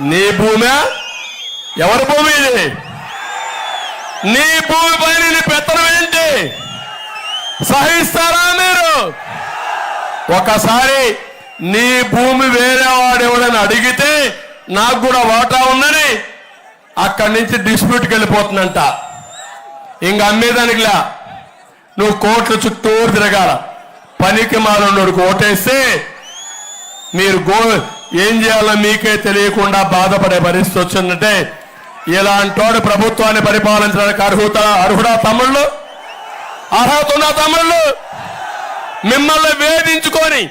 నీ భూమి? ఎవరి భూమి ఇది? నీ భూమి పైన నీ పెత్తనం ఏంటి? సహిస్తారా మీరు? ఒకసారి నీ భూమి వేరే వాడు ఎవడని అడిగితే నాకు కూడా వాటా ఉందని అక్కడి నుంచి డిస్ప్యూట్కి వెళ్ళిపోతుందంట. ఇంక అమ్మేదానికిలా నువ్వు కోట్ల చుట్టూరు తిరగాల. పనికి మాలన్నోడికి ఓటేస్తే మీరు గో ఏం చేయాలో మీకే తెలియకుండా బాధపడే పరిస్థితి వచ్చిందంటే ఇలాంటోడు ప్రభుత్వాన్ని పరిపాలించడానికి అర్హత అర్హుడా తమ్ముళ్ళు? అర్హత ఉన్న తమ్ముళ్ళు? మిమ్మల్ని వేధించుకొని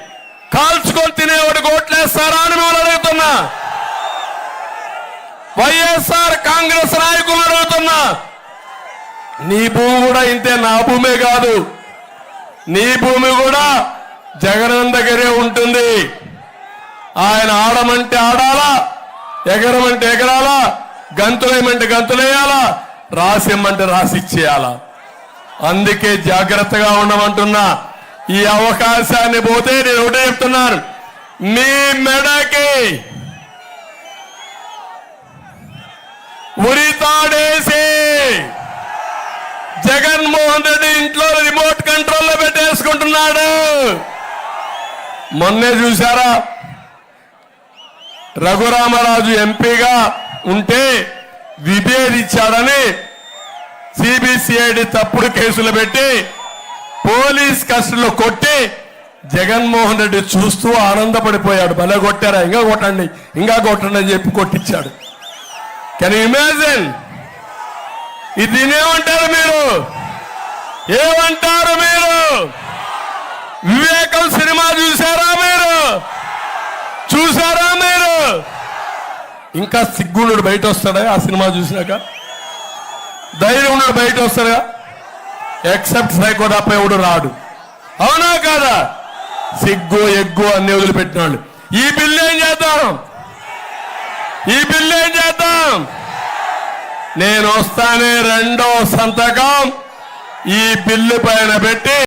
కాల్చుకొని తినేవాడు ఓట్లేస్తారా అని మిమ్మల్ని అడుగుతున్నా. వైఎస్ఆర్ కాంగ్రెస్ నాయకులు అడుగుతున్నా. నీ భూమి కూడా ఇంతే నా భూమే కాదు. నీ భూమి కూడా జగన్ దగ్గరే ఉంటుంది. ఆయన ఆడమంటే ఆడాలా ఎగరమంటే ఎగరాలా గంతులేయమంటే గంతులేయాలా రాసిమ్మంటే రాసిచ్చేయాలా. అందుకే జాగ్రత్తగా ఉండమంటున్నా. ఈ అవకాశాన్ని పోతే నేను ఒకటే చెప్తున్నాను. మీ మెడకి ఉరితాడేసి జగన్మోహన్ రెడ్డి ఇంట్లో రిమోట్ కంట్రోల్లో పెట్టేసుకుంటున్నాడు. మొన్నే చూసారా రఘురామరాజు ఎంపీగా ఉంటే విభేదించాడని సిబిసిఐడి తప్పుడు కేసులు పెట్టి పోలీస్ కస్టడీలో కొట్టి జగన్మోహన్ రెడ్డి చూస్తూ ఆనందపడిపోయాడు. భలే కొట్టారా? ఇంకా కొట్టండి. ఇంకా కొట్టండి అని చెప్పి కొట్టించాడు. కెన్ ఇమాజిన్ ఇది ఏమంటారు మీరు? ఏమంటారు మీరు? వివేకం సినిమా చూసారా మీరు ఇంకా సిగ్గుండు బయట వస్తాడా ఆ సినిమా చూసినాక? ధైర్యం బయట వస్తాడా ఎక్సెప్ట్ సైకో ఎవడు రాడు. అవునా కాదా? సిగ్గు ఎగ్గు అన్ని వదిలిపెట్టినాడు ఈ బిల్లు ఏం చేద్దాం? ఈ బిల్లు ఏం చేద్దాం? నేను వస్తానే రెండో సంతకం ఈ బిల్లు పైన పెట్టి